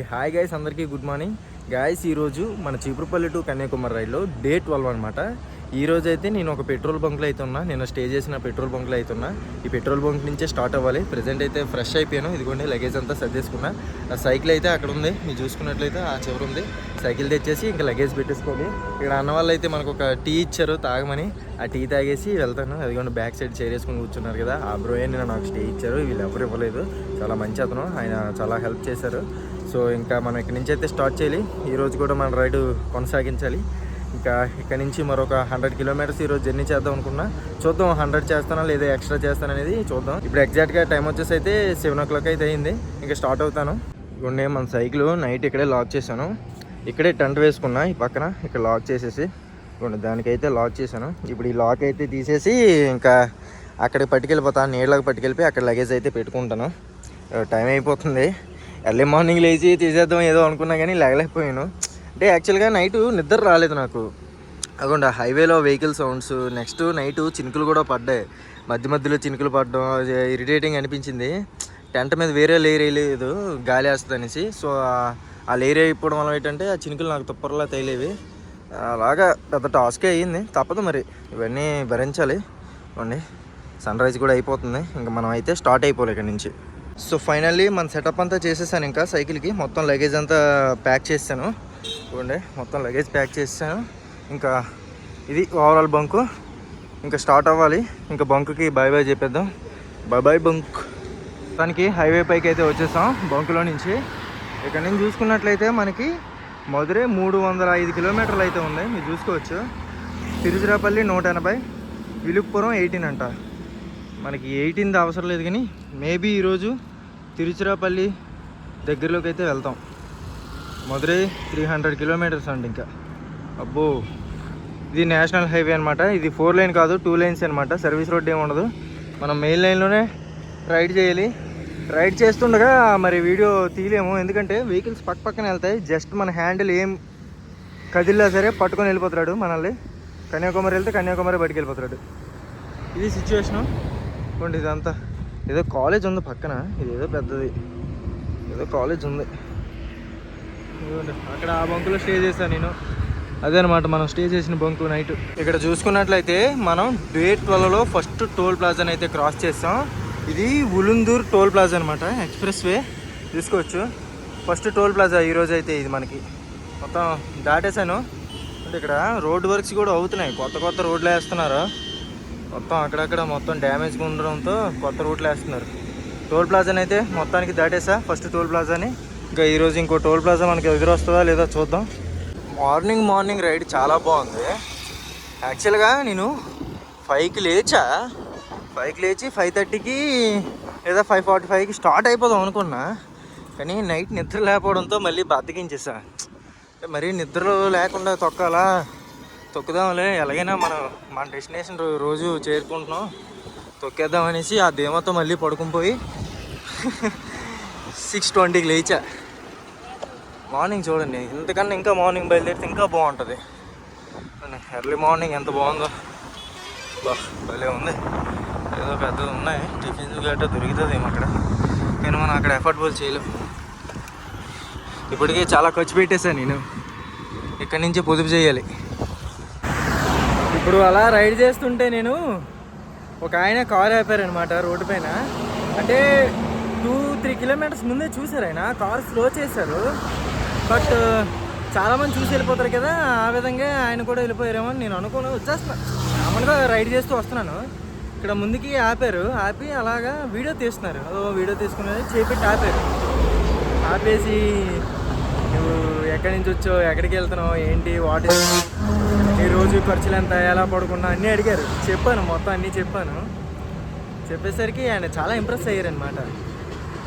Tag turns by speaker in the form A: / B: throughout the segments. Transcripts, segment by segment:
A: Hi guys అందరికీ good morning guys ఈరోజు మన చీపురుపల్లి టు కన్యాకుమారి రైల్లో డే ట్వెల్వ్ అనమాట ఈ అయితే నేను ఒక పెట్రోల్ బంక్లో అయితే ఉన్నా. నేను స్టే చేసిన పెట్రోల్ బంక్లో అయితే ఉన్నా. ఈ పెట్రోల్ బంక్ నుంచే స్టార్ట్ అవ్వాలి. ప్రజెంట్ అయితే ఫ్రెష్ అయిపోయాను. ఇదిగోండి లగేజ్ అంతా సర్దేసుకున్నా. ఆ సైకిల్ అయితే అక్కడ ఉంది. మీరు చూసుకున్నట్లయితే ఆ చివరి ఉంది. సైకిల్ తెచ్చేసి ఇంకా లగేజ్ పెట్టేసుకోండి ఇక్కడ అన్న వాళ్ళు అయితే మనకు ఒక టీ ఇచ్చారు తాగమని. ఆ టీ తాగేసి వెళ్తాను. అదిగోండి బ్యాక్ సైడ్ చైర్ వేసుకుని కూర్చున్నారు కదా. ఆ బ్రోయే నిన్న నాకు స్టే ఇచ్చారు. వీళ్ళు ఎవరు ఇవ్వలేదు. చాలా మంచి అతను. ఆయన చాలా హెల్ప్ చేశారు. సో ఇంకా మనం ఇక్కడి నుంచి అయితే స్టార్ట్ చేయాలి. ఈరోజు కూడా మన రైడ్ కొనసాగించాలి. ఇంకా ఇక్కడ నుంచి మరొక హండ్రెడ్ కిలోమీటర్స్ ఈరోజు జర్నీ చేద్దాం అనుకున్నా. చూద్దాం హండ్రెడ్ చేస్తానా లేదా ఎక్స్ట్రా చేస్తాను అనేది చూద్దాం. ఇప్పుడు ఎగ్జాక్ట్గా టైం వచ్చేసి అయితే సెవెన్ ఓ క్లాక్ అయితే అయింది. ఇంకా స్టార్ట్ అవుతాను. ఇవ్వండి మన సైకిల్ నైట్ ఇక్కడే లాక్ చేశాను. ఇక్కడే టెంట్ వేసుకున్నా ఈ పక్కన ఇక్కడ లాక్ చేసేసి. ఇవ్వండి దానికైతే లాక్ చేశాను. ఇప్పుడు ఈ లాక్ అయితే తీసేసి ఇంకా అక్కడికి పట్టుకెళ్ళిపోతాను నీళ్ళకి పట్టుకెళ్ళిపోయి అక్కడ లగేజ్ అయితే పెట్టుకుంటాను. టైం అయిపోతుంది. ఎర్లీ మార్నింగ్ లేచి తీసేద్దాం ఏదో అనుకున్నా కానీ లేగలేకపోయాను. అంటే యాక్చువల్గా నైట్ నిద్ర రాలేదు నాకు. అకుండా హైవేలో వెహికల్ సౌండ్స్ నెక్స్ట్ నైట్ చినుకులు కూడా పడ్డాయి. మధ్య మధ్యలో చినుకులు పడడం ఇరిటేటింగ్ అనిపించింది. టెంట్ మీద వేరే లేయర్ వేయలేదు గాలి వేస్తుంది అనేసి. సో ఆ- లేయర్ అయిపోవడం వల్ల ఏంటంటే ఆ చినుకులు నాకు తుప్పరలా తేలేవి. అలాగా పెద్ద టాస్కే అయ్యింది. తప్పదు మరి ఇవన్నీ భరించాలి. అండి సన్ రైజ్ కూడా అయిపోతుంది. ఇంకా మనం అయితే స్టార్ట్ అయిపోవాలి ఇక్కడ నుంచి. సో ఫైనల్లీ మన సెటప్ అంతా చేసేసాను ఇంకా సైకిల్కి. మొత్తం లగేజ్ అంతా ప్యాక్ చేశాను చూడండి మొత్తం లగేజ్ ప్యాక్ చేసాను ఇంకా ఇది ఓవరాల్ బంకు. ఇంకా స్టార్ట్ అవ్వాలి. ఇంకా బంకుకి బాయ్ బాయ్ చెప్పేద్దాం. Bye bye bunk. దానికి హైవే పైకి అయితే వచ్చేసాం బంకులో నుంచి. ఇక్కడ నుంచి చూసుకున్నట్లయితే మనకి మధురై మూడు వందల ఐదు కిలోమీటర్లు అయితే ఉంది. మీరు చూసుకోవచ్చు. తిరుచిరాపల్లి నూట ఎనభై విలుపురం ఎయిటీన్ అంట. మనకి ఎయిటీన్ది అవసరం లేదు కానీ మేబీ ఈరోజు తిరుచిరాపల్లి దగ్గరలోకి అయితే వెళ్తాం. మధురై త్రీ హండ్రెడ్ కిలోమీటర్స్ అండి ఇంకా. అబ్బో ఇది నేషనల్ హైవే అనమాట ఇది ఫోర్ లైన్ కాదు టూ లైన్స్ అనమాట సర్వీస్ రోడ్ ఏమి ఉండదు. మనం మెయిన్ లైన్లోనే రైడ్ చేయాలి. రైడ్ చేస్తుండగా మరి వీడియో తీయలేము. ఎందుకంటే వెహికల్స్ పక్క పక్కన వెళ్తాయి. జస్ట్ మన హ్యాండిల్ ఏం కదిలినా సరే పట్టుకొని వెళ్ళిపోతాడు మనల్ని. కన్యాకుమారి వెళ్తే కన్యాకుమారి బయటికి వెళ్ళిపోతున్నాడు. ఇది సిచ్యువేషను. ఇదంతా. ఏదో కాలేజ్ ఉంది పక్కన. ఇది ఏదో పెద్దది. ఏదో కాలేజ్ ఉంది. అక్కడ ఆ బంకులో స్టే చేశాను నేను. అదే అనమాట మనం స్టే చేసిన బంకు నైట్. ఇక్కడ చూసుకున్నట్లయితే మనం డే ట్వెల్వ్లో ఫస్ట్ టోల్ ప్లాజాని అయితే క్రాస్ చేస్తాం. ఇది ఉలుందూర్ టోల్ ప్లాజా అనమాట ఎక్స్ప్రెస్ వే తీసుకోవచ్చు. ఫస్ట్ టోల్ ప్లాజా ఈరోజు అయితే ఇది మనకి. మొత్తం దాటేశాను. అంటే ఇక్కడ రోడ్ వర్క్స్ కూడా అవుతున్నాయి. కొత్త కొత్త రోడ్లు వేస్తున్నారు. మొత్తం అక్కడక్కడ మొత్తం డ్యామేజ్గా ఉండడంతో కొత్త రూట్లు వేస్తున్నారు. టోల్ ప్లాజాని అయితే మొత్తానికి దాటేసా ఫస్ట్ టోల్ ప్లాజాని. ఇంకా ఈరోజు ఇంకో టోల్ ప్లాజా మనకి ఎదురు వస్తుందా లేదా చూద్దాం. మార్నింగ్ మార్నింగ్ రైడ్ చాలా బాగుంది. యాక్చువల్గా నేను ఫైవ్కి లేచా. ఫైవ్కి లేచి ఫైవ్ థర్టీకి లేదా ఫైవ్ ఫార్టీ ఫైవ్కి స్టార్ట్ అయిపోదాం అనుకున్నా. కానీ నైట్ నిద్ర లేకపోవడంతో మళ్ళీ బద్దకించేసా మరీ నిద్రలో లేకుండా తొక్కాలా? తొక్కుదాంలే ఎలాగైనా మనం మన డెస్టినేషన్ రోజు చేరుకుంటున్నాం. తొక్కేద్దాం అనేసి ఆ ధీమతో మళ్ళీ పడుకుని పోయి సిక్స్ ట్వంటీకి లేచా. మార్నింగ్ చూడండి ఇంతకన్నా ఇంకా మార్నింగ్ బయలుదేరితే ఇంకా బాగుంటుంది. ఎర్లీ మార్నింగ్ ఎంత బాగుందో. బా భలే ఉంది. ఏదో పెద్దది ఉన్నాయి. టిఫిన్స్ గట్రా దొరుకుతుంది ఏమో అక్కడ. నేను మనం అక్కడ ఎఫర్టబుల్ చేయలేం. ఇప్పటికే చాలా ఖర్చు పెట్టేశాను నేను. ఇక్కడి నుంచి పొదుపు చేయాలి. ఇప్పుడు అలా రైడ్ చేస్తుంటే నేను ఒక ఆయన కార్ ఆపారనమాట రోడ్డు పైన. అంటే టూ త్రీ కిలోమీటర్స్ ముందే చూసారు ఆయన. కార్ స్లో చేశారు. బట్ చాలామంది చూసి వెళ్ళిపోతారు కదా ఆ విధంగా ఆయన కూడా వెళ్ళిపోయారేమో అని నేను అనుకోను. వచ్చేస్తున్నాను మామూలుగా రైడ్ చేస్తూ వస్తున్నాను. ఇక్కడ ముందుకి ఆపారు. ఆపి అలాగా వీడియో తీస్తున్నారు. వీడియో తీసుకునేది చేపెట్టి ఆపారు. ఆపేసి నువ్వు ఎక్కడి నుంచి వచ్చావు? ఎక్కడికి వెళ్తున్నావు? ఏంటి? వాట్ ఈ రోజు ఖర్చులు ఎంత ఎలా పడుకున్నా అన్నీ అడిగారు. చెప్పాను మొత్తం అన్నీ చెప్పాను. చెప్పేసరికి ఆయన చాలా ఇంప్రెస్ అయ్యారనమాట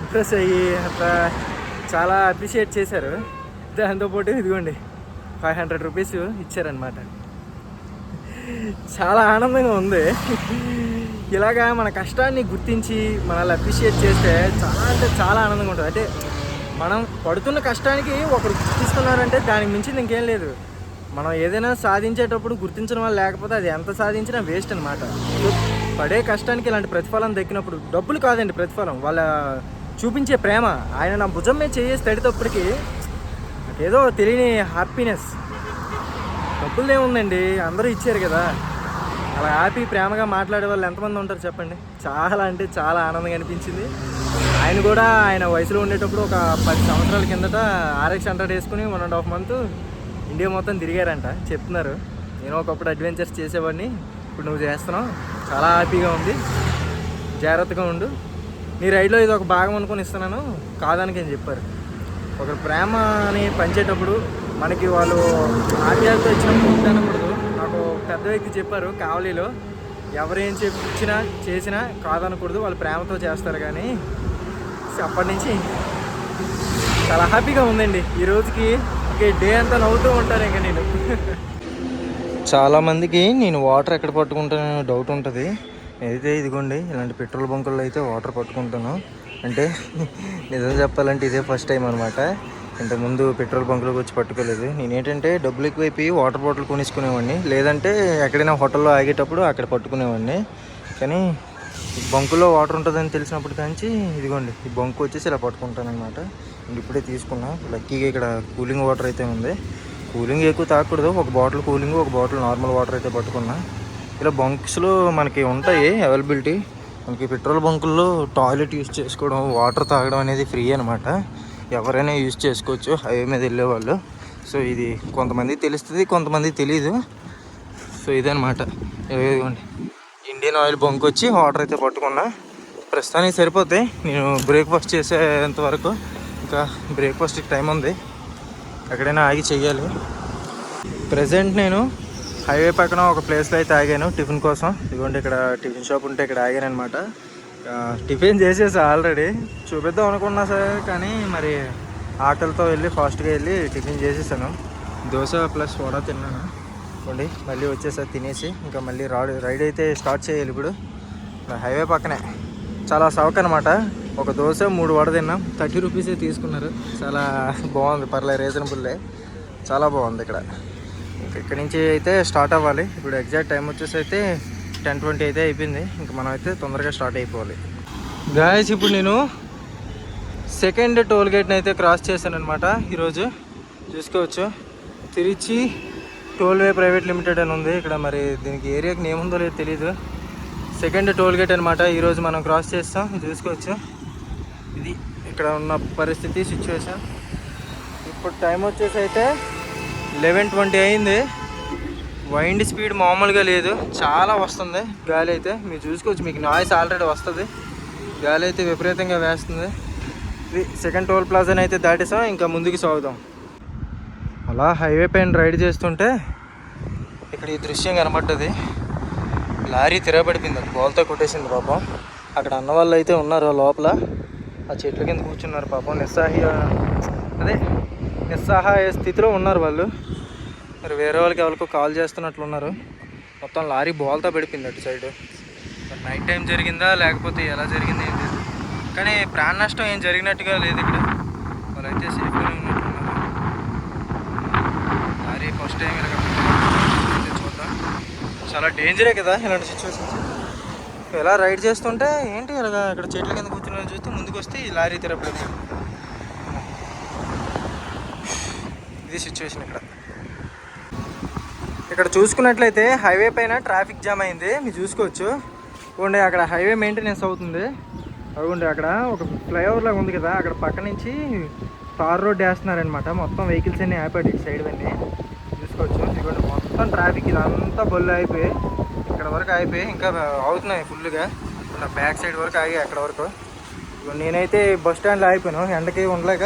A: ఇంప్రెస్ అయ్యి అంత చాలా అప్రిషియేట్ చేశారు. దాంతోపాటు ఇదిగోండి ఫైవ్ హండ్రెడ్ రూపీస్ ఇచ్చారనమాట చాలా ఆనందంగా ఉంది. ఇలాగా మన కష్టాన్ని గుర్తించి మనల్ని అప్రిషియేట్ చేస్తే చాలా అంటే చాలా ఆనందంగా ఉంటుంది. అంటే మనం పడుతున్న కష్టానికి ఒకరు గుర్తిస్తున్నారంటే దానికి మించింది ఇంకేం లేదు. మనం ఏదైనా సాధించేటప్పుడు గుర్తించడం వల్ల లేకపోతే అది ఎంత సాధించినా వేస్ట్ అనమాట పడే కష్టానికి ఇలాంటి ప్రతిఫలం దక్కినప్పుడు డబ్బులు కాదండి ప్రతిఫలం వాళ్ళ చూపించే ప్రేమ. ఆయన నా భుజం మీద చేసి తడితప్పటికి నాకేదో తెలియని హ్యాపీనెస్ డబ్బులు ఏముందండి అందరూ ఇచ్చారు కదా. అలా హ్యాపీ ప్రేమగా మాట్లాడే వాళ్ళు ఎంతమంది ఉంటారు చెప్పండి? చాలా అంటే చాలా ఆనందంగా అనిపించింది. ఆయన కూడా ఆయన వయసులో ఉండేటప్పుడు ఒక పది సంవత్సరాల కిందట ఆర్ఎక్స్ హండ్రెడ్ వేసుకుని one and half month India మొత్తం తిరిగారంట. చెప్తున్నారు. నేను ఒకప్పుడు అడ్వెంచర్స్ చేసేవాడిని. ఇప్పుడు నువ్వు చేస్తున్నావు. చాలా హ్యాపీగా ఉంది. జాగ్రత్తగా ఉండు. నీ రైడ్లో ఇది ఒక భాగం అనుకొని ఇస్తున్నాను. కాదానికి అని చెప్పారు. ఒక ప్రేమని పంచేటప్పుడు మనకి వాళ్ళు ఆప్యాయత ఇచ్చినప్పుడు అనకూడదు. నాకు పెద్ద వ్యక్తి చెప్పారు కావలిలో. ఎవరేం చెప్పినా చేసినా కాదనకూడదు. వాళ్ళు ప్రేమతో చేస్తారు కానీ అప్పటి నుంచి చాలా హ్యాపీగా ఉందండి. ఈ రోజుకి ఇంక డే అంతా నవ్వుతూ ఉంటాను ఇంకా నేను. చాలామందికి నేను వాటర్ ఎక్కడ పట్టుకుంటానో డౌట్ ఉంటుంది. అయితే ఇదిగోండి ఇలాంటి పెట్రోల్ బంకుల్లో అయితే వాటర్ పట్టుకుంటాను. అంటే నిజం చెప్పాలంటే ఇదే ఫస్ట్ టైం అనమాట ఇంతకుముందు పెట్రోల్ బంకులోకి వచ్చి పట్టుకోలేదు. నేనేంటంటే డబ్బులు ఎక్కువైపోయి వాటర్ బాటిల్ కొనేసుకునేవాడిని. లేదంటే ఎక్కడైనా హోటల్లో ఆగేటప్పుడు అక్కడ పట్టుకునేవాడిని. కానీ బంకులో వాటర్ ఉంటుందని తెలిసినప్పటి నుంచి ఇదిగోండి ఈ బంకు వచ్చేసి ఇలా పట్టుకుంటాను అనమాట ఇప్పుడే తీసుకున్నా. లక్కీగా ఇక్కడ కూలింగ్ వాటర్ అయితే ఉంది. కూలింగ్ ఎక్కువ తాగకూడదు ఒక బాటిల్ కూలింగ్ ఒక బాటిల్ నార్మల్ వాటర్ అయితే పట్టుకున్నా. ఇలా బంక్స్లో మనకి ఉంటాయి అవైలబిలిటీ. మనకి పెట్రోల్ బంకుల్లో టాయిలెట్ యూస్ చేసుకోవడం వాటర్ తాగడం అనేది ఫ్రీ అనమాట ఎవరైనా యూజ్ చేసుకోవచ్చు. హైవే మీద వెళ్ళేవాళ్ళు. సో ఇది కొంతమంది తెలుస్తుంది కొంతమంది తెలీదు. సో ఇదనమాట ఇదిగోండి. ఇండియన్ ఆయిల్ బంక్ వచ్చి వాటర్ అయితే పట్టుకున్నా. ప్రస్తుతానికి సరిపోతాయి నేను బ్రేక్ఫాస్ట్ చేసేంత వరకు. ఇంకా బ్రేక్ఫాస్ట్కి టైం ఉంది. ఎక్కడైనా ఆగి చేయాలి ప్రజెంట్ నేను హైవే పక్కన ఒక ప్లేస్లో అయితే ఆగాను టిఫిన్ కోసం. ఇదిగోండి ఇక్కడ టిఫిన్ షాప్ ఉంటే ఇక్కడ ఆగాను అనమాట టిఫిన్ చేసేసి ఆల్రెడీ చూపిద్దాం అనుకున్నా సరే కానీ మరి ఆకలితో వెళ్ళి ఫాస్ట్గా వెళ్ళి టిఫిన్ చేసేసాను. దోశ ప్లస్ వడ తిన్నాను. ఇదిగోండి మళ్ళీ వచ్చేసారి తినేసి ఇంకా మళ్ళీ రాడ్ రైడ్ అయితే స్టార్ట్ చేయాలి ఇప్పుడు. హైవే పక్కనే. చాలా సౌక అనమాట ఒక దోశ మూడు వడ తిన్నాం. థర్టీ రూపీసే తీసుకున్నారు. చాలా బాగుంది. పర్లేదు రీజనబుల్లే. చాలా బాగుంది ఇక్కడ. ఇంకా ఇక్కడ నుంచి అయితే స్టార్ట్ అవ్వాలి. ఇప్పుడు ఎగ్జాక్ట్ టైం వచ్చేసి అయితే టెన్ ట్వంటీ అయితే అయిపోయింది. ఇంకా మనం అయితే తొందరగా స్టార్ట్ అయిపోవాలి. గాయస్ ఇప్పుడు నేను సెకండ్ టోల్ గేట్ని అయితే క్రాస్ చేశాను అనమాట ఈరోజు. చూసుకోవచ్చు. తిరిచి టోల్వే ప్రైవేట్ లిమిటెడ్ అని ఉంది. ఇక్కడ మరి దీనికి ఏరియాకి నేమ్ ఉందో లేదో తెలీదు. సెకండ్ టోల్ గేట్ అనమాట ఈరోజు మనం క్రాస్ చేస్తాం. చూసుకోవచ్చు. ఇది ఇక్కడ ఉన్న పరిస్థితి సిచ్యువేషన్ ఇప్పుడు టైం వచ్చేసి అయితే లెవెన్ ట్వంటీ అయింది. వైండ్ స్పీడ్ మామూలుగా లేదు. చాలా వస్తుంది. గాలి అయితే మీరు చూసుకోవచ్చు. మీకు నాయిస్ ఆల్రెడీ వస్తుంది. గాలి అయితే విపరీతంగా వేస్తుంది. ఇది సెకండ్ టోల్ ప్లాజాని అయితే దాటేసాం. ఇంకా ముందుకు సాగుదాం. అలా హైవే పైన రైడ్ చేస్తుంటే ఇక్కడ ఈ దృశ్యం కనబడ్డది. లారీ తిరగబడిపోయింది. అది గోల్తో కొట్టేసింది పాపం. అక్కడ అన్న వాళ్ళు అయితే ఉన్నారు లోపల. ఆ చెట్ల కింద కూర్చున్నారు పాపం. నిస్సహాయ అదే నిస్సహాయ స్థితిలో ఉన్నారు వాళ్ళు. మరి వేరే వాళ్ళకి ఎవరికో కాల్ చేస్తున్నట్లున్నారు మొత్తం లారీ బోల్తా పడిపోయింది అటు సైడ్. మరి నైట్ టైం జరిగిందా లేకపోతే ఎలా జరిగింది ఏం లేదు కానీ ప్రాణ నష్టం ఏం జరిగినట్టుగా లేదు ఇక్కడ. వాళ్ళైతే సేఫ్గానే ఫస్ట్ టైం ఇలా చూద్దాం చాలా డేంజరే కదా ఇలాంటి సిచ్యువేషన్స్ ఎలా రైడ్ చేస్తుంటే ఏంటి ఇలాగా ఇక్కడ చెట్ల కింద కూర్చుని చూస్తే ముందుకు వస్తే ఈ లారీ తిరపడింది ఇది సిచ్యువేషన్ ఇక్కడ. ఇక్కడ చూసుకున్నట్లయితే హైవే పైన ట్రాఫిక్ జామ్ అయింది. మీరు చూసుకోవచ్చు. ఇవ్వండి అక్కడ హైవే మెయింటెనెన్స్ అవుతుంది. అవునండి అక్కడ ఒక ఫ్లైఓవర్ లాగా ఉంది కదా. అక్కడ పక్క నుంచి తార్ రోడ్ వేస్తున్నారనమాట మొత్తం వెహికల్స్ అన్ని ఆపాడు ఇటు సైడ్ అన్నీ మొత్తం ట్రాఫిక్ ఇదంతా బొల్లు అయిపోయి ఇక్కడ వరకు అయిపోయి ఇంకా అవుతున్నాయి ఫుల్గా నా బ్యాక్ సైడ్ వరకు ఆగి అక్కడ వరకు. ఇదిగోండి నేనైతే బస్ స్టాండ్లో అయిపోయాను ఎండకి ఉండలేక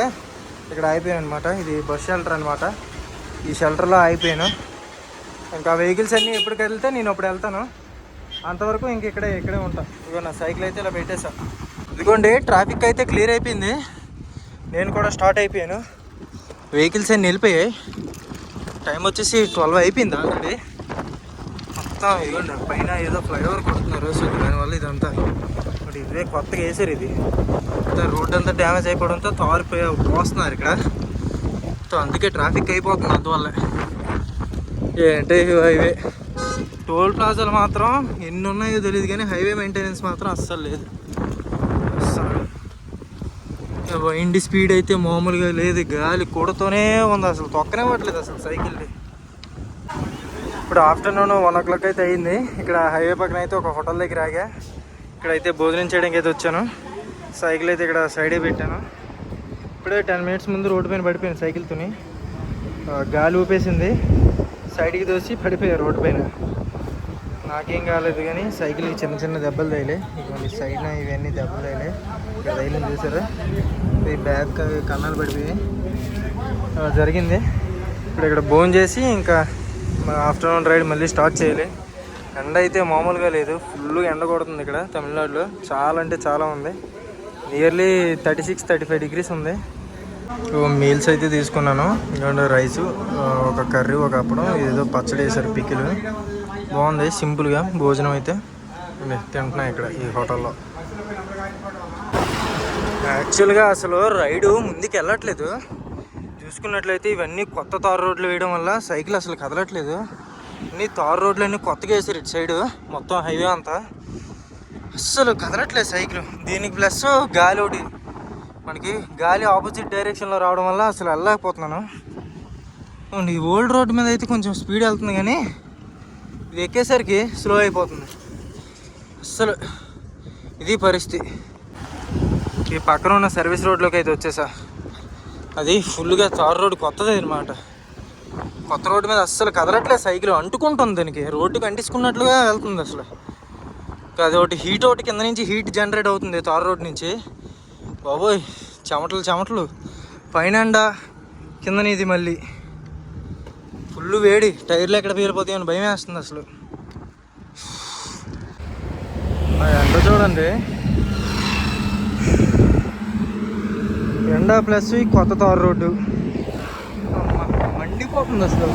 A: ఇక్కడ అయిపోయాను అనమాట ఇది బస్ షెల్టర్ అనమాట ఈ షెల్టర్లో అయిపోయాను ఇంకా వెహికల్స్ అన్నీ ఎప్పటికి వెళ్తే నేను అప్పుడు వెళ్తాను. అంతవరకు ఇంక ఇక్కడే ఇక్కడే ఉంటాను ఇదిగో నా సైకిల్ అయితే ఇలా పెట్టేసా. ఇదిగోండి ట్రాఫిక్ అయితే క్లియర్ అయిపోయింది. నేను కూడా స్టార్ట్ అయిపోయాను. వెహికల్స్ అన్నీ వెళ్ళిపోయాయి. టైం వచ్చేసి ట్వెల్వ్ అయిపోయింది ఆల్రెడీ. మొత్తం ఇదిగోండి పైన ఏదో ఫ్లైఓవర్ కొడుతున్నారు. సో దానివల్ల ఇదంతా బట్ ఇదే కొత్తగా వేసారు ఇది. రోడ్ అంతా డ్యామేజ్ అయిపోవడంతో తారిపోయి పోస్తున్నారు ఇక్కడ. సో అందుకే ట్రాఫిక్ అయిపోతుంది అందువల్ల. ఏంటి హైవే? టోల్ ప్లాజాలు మాత్రం ఎన్ని ఉన్నాయో తెలియదు కానీ హైవే మెయింటెనెన్స్ మాత్రం అస్సలు లేదు. అస్సలు ఇండి స్పీడ్ అయితే మామూలుగా లేదు. గాలి కూడతోనే ఉంది అసలు. తొక్కనే పట్టలేదు అసలు సైకిల్ని ఇప్పుడు ఆఫ్టర్నూన్ వన్ ఓ క్లాక్ అయితే అయింది. ఇక్కడ హైవే పక్కన అయితే ఒక హోటల్ దగ్గర ఆగా. ఇక్కడైతే భోజనం చేయడానికి అయితే వచ్చాను. సైకిల్ అయితే ఇక్కడ సైడే పెట్టాను. ఇప్పుడే టెన్ మినిట్స్ ముందు రోడ్డు పైన పడిపోయాను సైకిల్తోని గాలి ఊపేసింది. సైడ్కి దోసి పడిపోయారు రోడ్డు పైన. నాకేం కాలేదు కానీ సైకిల్కి చిన్న చిన్న దెబ్బలు తగిలే ఇవన్నీ సైడ్ ఇవన్నీ దెబ్బలు తగిలే ఇక్కడ తగిలింది చూసారా? బ్యాక్ కన్నాలు పడిపోయి. జరిగింది. ఇప్పుడు ఇక్కడ భోజనం చేసి ఇంకా ఆఫ్టర్నూన్ రైడ్ మళ్ళీ స్టార్ట్ చేయాలి. ఎండ అయితే మామూలుగా లేదు. ఫుల్ ఎండ కొడుతుంది ఇక్కడ తమిళనాడులో. చాలా అంటే చాలా ఉంది. Nearly thirty six thirty five degrees ఉంది మీల్స్ అయితే తీసుకున్నాను. ఇదిగోండి రైస్ ఒక కర్రీ ఒక అప్పడం ఏదో పచ్చడి వేసారు పికిలు బాగుంది సింపుల్గా భోజనం అయితే. ఉంది, ఇక్కడ ఈ హోటల్లో. యాక్చువల్గా అసలు రైడు ముందుకు వెళ్ళట్లేదు చూసుకున్నట్లయితే ఇవన్నీ కొత్త తారు రోడ్లు వేయడం వల్ల సైకిల్ అసలు కదలట్లేదు. అన్ని తారు రోడ్లు అన్నీ కొత్తగా వేసారు ఇటు సైడు మొత్తం హైవే అంతా. అస్సలు కదలట్లేదు సైకిల్. దీనికి ప్లస్ గాలి ఒకటి మనకి గాలి ఆపోజిట్ డైరెక్షన్లో రావడం వల్ల అసలు వెళ్ళలేకపోతున్నాను. ఈ ఓల్డ్ రోడ్ మీద అయితే కొంచెం స్పీడ్ వెళ్తుంది కానీ ఇది ఎక్కేసరికి స్లో అయిపోతుంది. అస్సలు ఇది పరిస్థితి. ఈ పక్కన ఉన్న సర్వీస్ రోడ్లోకి అయితే వచ్చేసా. అది ఫుల్గా తార్ రోడ్ కొత్తది అనమాట కొత్త రోడ్డు మీద అస్సలు కదలట్లేదు సైకిల్. అంటుకుంటుంది దానికి. రోడ్డుకి అంటించుకున్నట్లుగా వెళ్తుంది అసలు. అది ఒకటి హీట్ ఒకటి కింద నుంచి హీట్ జనరేట్ అవుతుంది తార్ రోడ్ నుంచి. బాబోయ్ చెమటలు చెమటలు. పైన కిందనిది ఇది మళ్ళీ. ఫుల్ వేడి. టైర్లు ఎక్కడ పేలిపోతాయి అని భయం వేస్తుంది అసలు. ఎండ చూడండి. రెండో ప్లస్ ఈ కొత్త తారు రోడ్డు. మండిపోతుంది అసలు.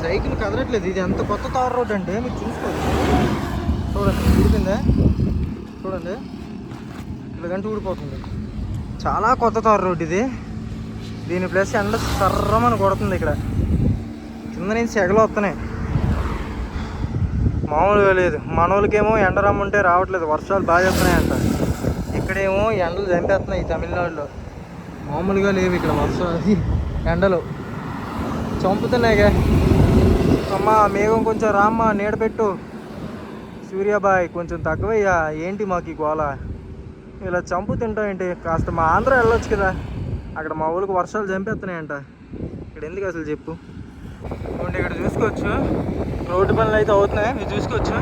A: సైకిల్ కదలట్లేదు. ఇది ఎంత కొత్త తారు రోడ్డు అంటే మీరు చూసుకోవచ్చు చూడండి ఊడిపోయిందా? చూడండి. ఇలాగంటే ఊడిపోతుంది. చాలా కొత్త తారు రోడ్డు ఇది. దీని ప్లస్ ఎండ సర్రమని కొడుతుంది ఇక్కడ. కింద నుంచి సెగలు వస్తున్నాయి. మామూలుగా లేదు. మనోళ్ళకేమో ఎండ రమ్మంటే రావట్లేదు. వర్షాలు బాగా చేస్తున్నాయంట. ఇక్కడేమో ఎండలు చంపేస్తున్నాయి తమిళనాడులో. మామూలుగా లేవు ఇక్కడ వర్షాలు ఎండలు. చంపుతున్నాయిగా. అమ్మా మేఘం కొంచెం రామ్మా నీడపెట్టు సూర్యాబాయ్ కొంచెం తగ్గవయ్యా. ఏంటి మాకు ఈ గోల? ఇలా చంపు తింటాం ఏంటి? కాస్త మా ఆంధ్ర వెళ్ళొచ్చు కదా. అక్కడ మా ఊరికి వర్షాలు చంపేస్తున్నాయంట. ఇక్కడ ఎందుకు అసలు చెప్పు? ఇప్పుడు ఇక్కడ చూసుకోవచ్చు. రోడ్డు పనులు అయితే అవుతున్నాయి. మీరు చూసుకోవచ్చు.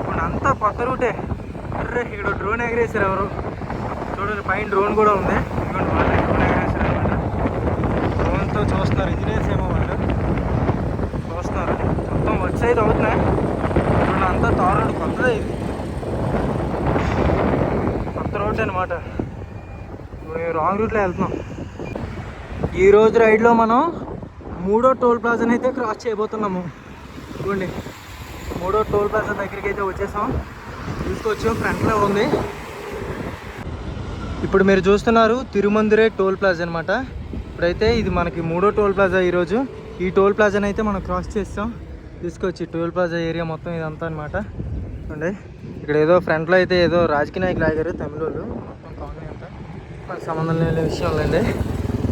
A: ఇప్పుడు అంతా కొత్త రూటే. అర్రే ఇక్కడ డ్రోన్ ఎగరేసారు ఎవరు. చూడండి పైన డ్రోన్ కూడా ఉంది. ఇదిగోండి అనమాట చూస్తున్నారు. ఇంజనీర్స్ ఏమో వాళ్ళు. చూస్తున్నారు. మొత్తం వర్క్స్ అయితే అవుతున్నాయి. ఇప్పుడు అంతా తార్ కొత్తదే ఇది. కొత్త రోడ్ అనమాట మేము రాంగ్ రూట్లో వెళ్తున్నాం. ఈరోజు రైడ్లో మనం మూడో టోల్ ప్లాజాని అయితే క్రాస్ చేయబోతున్నాము. చూడండి మూడో టోల్ ప్లాజా దగ్గరికి అయితే వచ్చేసాం. తీసుకొచ్చాం. ఫ్రంట్లో ఉంది. ఇప్పుడు మీరు చూస్తున్నారు తిరుమందిరే టోల్ ప్లాజా అనమాట ఇప్పుడైతే ఇది మనకి మూడో టోల్ ప్లాజా ఈరోజు. ఈ టోల్ ప్లాజాని అయితే మనం క్రాస్ చేస్తాం. తీసుకొచ్చి టోల్ ప్లాజా ఏరియా మొత్తం ఇదంతా అనమాట చూడండి. ఇక్కడ ఏదో ఫ్రంట్లో అయితే ఏదో రాజకీయ నాయకులు ఆగారు తమిళ వాళ్ళు మొత్తం కాలనీ అంతా. మనకు సంబంధం లేని విషయం లేండి.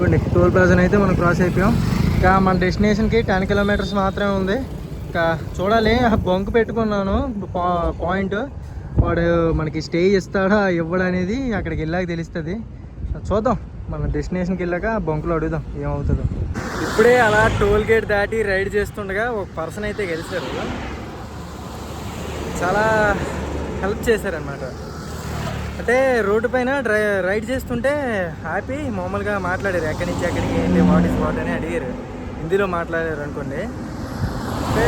A: చూడండి టోల్ ప్లాజాని అయితే మనం క్రాస్ అయిపోయాం. ఇంకా మన డెస్టినేషన్కి టెన్ కిలోమీటర్స్ మాత్రమే ఉంది. ఇంకా చూడాలి ఆ బొంకు పెట్టుకున్నాను. పా- పాయింట్. వాడు మనకి స్టే ఇస్తాడా ఇవ్వడనేది అక్కడికి వెళ్ళాక తెలుస్తుంది. చూద్దాం. మన డెస్టినేషన్కి వెళ్ళాక ఆ బొంకులో అడుగుదాం ఏమవుతుందో. ఇప్పుడే అలా టోల్ గేట్ దాటి రైడ్ చేస్తుండగా ఒక పర్సన్ అయితే గెలిచారు. చాలా హెల్ప్ చేశారనమాట అంటే రోడ్డు పైన డ్రై రైడ్ చేస్తుంటే హ్యాపీ మామూలుగా మాట్లాడారు. ఎక్కడి నుంచి ఎక్కడికి ఏంటి వాట్ ఇస్ వాట్ అని అడిగారు. హిందీలో మాట్లాడారు అనుకోండి. అంటే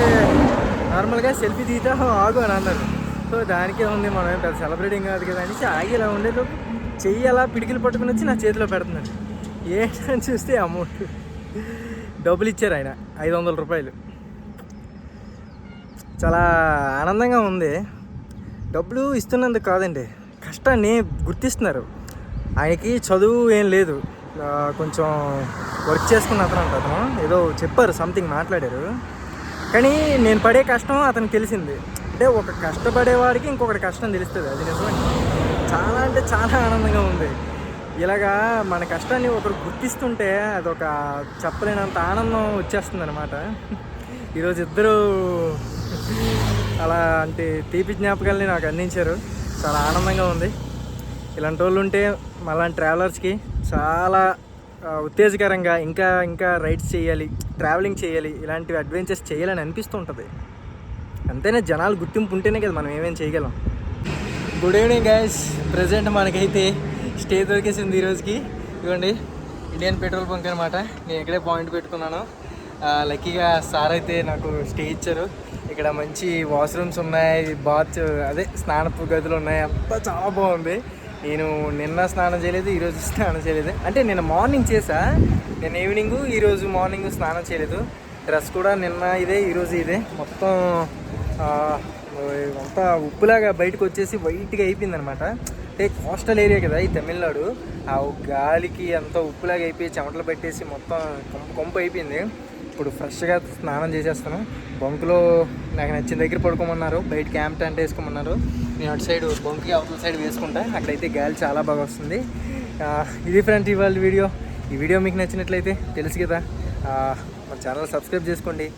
A: నార్మల్గా సెల్ఫీ తీతా ఆగు అని అన్నారు. సో దానికే ఉంది మనం పెద్ద సెలబ్రేటింగ్ కాదు కదా అనేసి ఆగి ఇలా ఉండేది చెయ్యి అలా పిడికిలు పట్టుకుని వచ్చి నా చేతిలో పెడుతున్నాడు. ఏంటని చూస్తే అమౌంట్. డబ్బులు ఇచ్చారు ఆయన ఐదు వందల రూపాయలు. చాలా ఆనందంగా ఉంది. డబ్బులు ఇస్తున్నందుకు కాదండి కష్టాన్ని గుర్తిస్తున్నారు. ఆయనకి చదువు ఏం లేదు. కొంచెం వర్క్ చేసుకున్న అతను అంట అతను. ఏదో చెప్పారు సంథింగ్ మాట్లాడారు. కానీ నేను పడే కష్టం అతనికి తెలిసింది. అంటే ఒక కష్టపడేవాడికి ఇంకొకటి కష్టం తెలుస్తుంది అది నిజమే. చాలా అంటే చాలా ఆనందంగా ఉంది. ఇలాగా మన కష్టాన్ని ఒకరు గుర్తిస్తుంటే అదొక చెప్పలేనంత ఆనందం వచ్చేస్తుంది అనమాట ఈరోజు ఇద్దరు అలా అంటే తీపి జ్ఞాపకాలని నాకు అందించారు. చాలా ఆనందంగా ఉంది. ఇలాంటి వాళ్ళు ఉంటే మళ్ళీ ట్రావెలర్స్కి చాలా ఉత్తేజకరంగా ఇంకా ఇంకా రైడ్స్ చేయాలి ట్రావెలింగ్ చేయాలి ఇలాంటివి అడ్వెంచర్స్ చేయాలని అనిపిస్తూ ఉంటుంది. అంతేనే? జనాలు గుర్తింపు ఉంటేనే కదా మనం ఏమేమి చేయగలం. గుడ్ ఈవినింగ్ గైస్ ప్రజెంట్ మనకైతే స్టే దొరికేసింది ఈరోజుకి ఇవ్వండి ఇండియన్ పెట్రోల్ బంక్ అనమాట నేను ఇక్కడే పాయింట్ పెట్టుకున్నాను. లక్కీగా సార్ అయితే నాకు స్టే ఇచ్చారు. ఇక్కడ మంచి వాష్రూమ్స్ ఉన్నాయి బాత్ అదే స్నానపు గదులు ఉన్నాయి. అంతా చాలా బాగుంది. నేను నిన్న స్నానం చేయలేదు ఈరోజు స్నానం చేయలేదు. అంటే నేను మార్నింగ్ చేసా నేను ఈవినింగ్ ఈరోజు మార్నింగ్ స్నానం చేయలేదు. డ్రెస్ కూడా నిన్న ఇదే ఈరోజు ఇదే. మొత్తం అంతా ఉప్పులాగా బయటకు వచ్చేసి వైట్గా అయిపోయింది అనమాట అంటే కోస్టల్ ఏరియా కదా ఈ తమిళనాడు. ఆ గాలికి అంతా ఉప్పులాగా అయిపోయి చెమటలు పెట్టేసి మొత్తం కొంపు కొంపు అయిపోయింది. ఇప్పుడు ఫ్రెష్గా స్నానం చేసేస్తాను. బొంకులో నాకు నచ్చిన దగ్గర పడుకోమన్నారు. బయట క్యాంప్ టెంట్ వేసుకోమన్నారు. నేను అటు సైడ్ బొంకుకి అవతల సైడ్ వేసుకుంటా. అక్కడైతే గాలి చాలా బాగా వస్తుంది. ఇది ఫ్రెండ్స్ ఇవాళ వీడియో. ఈ వీడియో మీకు నచ్చినట్లయితే తెలుసు కదా. మన ఛానల్ సబ్స్క్రైబ్ చేసుకోండి.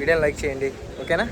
A: వీడియోని లైక్ చేయండి. ఓకేనా?